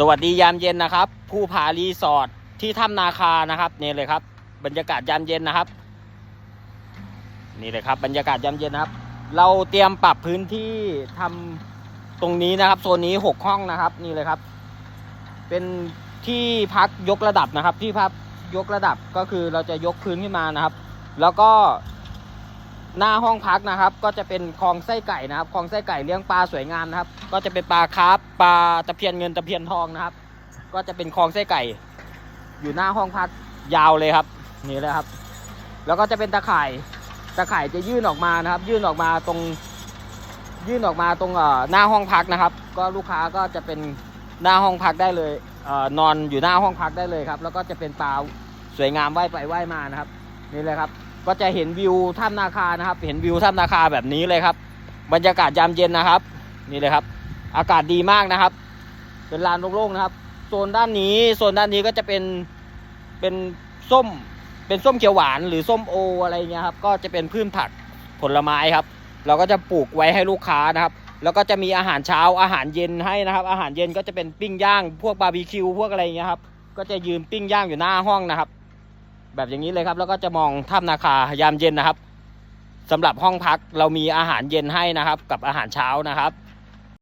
สวัสดียามเย็นนะครับ ผู้ผารีสอร์ทที่ถ้ำนาคานะครับนี่เลยครับ บรรยากาศยามเย็นนะครับ นี่เลยครับ บรรยากาศยามเย็นนะครับ เราเตรียมปรับพื้นที่ทำตรงนี้นะครับโซนนี้หกห้องนะครับ นี่เลยครับ เป็นที่พักยกระดับนะครับ ที่พักยกระดับก็คือเราจะยกพื้นขึ้นมานะครับ แล้วก็ หน้าห้องพักนะครับ ก็จะเป็นคลองไส้ไก่นะครับคลองไส้ไก่เลี้ยงปลาสวยงามนะครับ ก็จะเป็นปลาคาร์ฟปลาตะเพียนเงินตะเพียนทองนะครับ ก็จะเป็นคลองไส้ไก่ อยู่หน้าห้องพักยาวเลยครับ นี่เลยครับ แล้วก็จะเป็นตะข่ายตะข่ายจะยื่นออกมานะครับ ยื่นออกมาตรง ยื่นออกมาตรงเอ่อหน้าห้องพักนะครับ ก็ลูกค้าก็จะเป็นหน้าห้องพักได้เลยเอ่อนอนอยู่หน้าห้องพักได้เลยครับ แล้วก็จะเป็นปลาสวยงามว่ายไปว่ายมานะครับ นี่เลยครับ ก็จะเห็นวิวถ้ำนาคานะครับ เห็นวิวถ้ำนาคาแบบนี้เลยครับ บรรยากาศยามเย็นนะครับ นี่เลยครับ อากาศดีมากนะครับ เป็นลานโล่งๆนะครับ โซนด้านนี้โซนด้านนี้ก็จะเป็นเป็นส้มเป็นส้มเขียวหวานหรือส้มโออะไรเงี้ยครับ ก็จะเป็นพืชผักผลไม้ครับ เราก็จะปลูกไว้ให้ลูกค้านะครับ แล้วก็จะมีอาหารเช้าอาหารเย็นให้นะครับ อาหารเย็นก็จะเป็นปิ้งย่าง พวกบาร์บีคิวพวกอะไรเงี้ยครับ ก็จะยืนปิ้งย่างอยู่หน้าห้องนะครับ แบบอย่างนี้เลยครับ แล้วก็จะมองถ้ำนาคายามเย็นนะครับสำหรับห้องพักเรามีอาหารเย็นให้นะครับ กับอาหารเช้านะครับ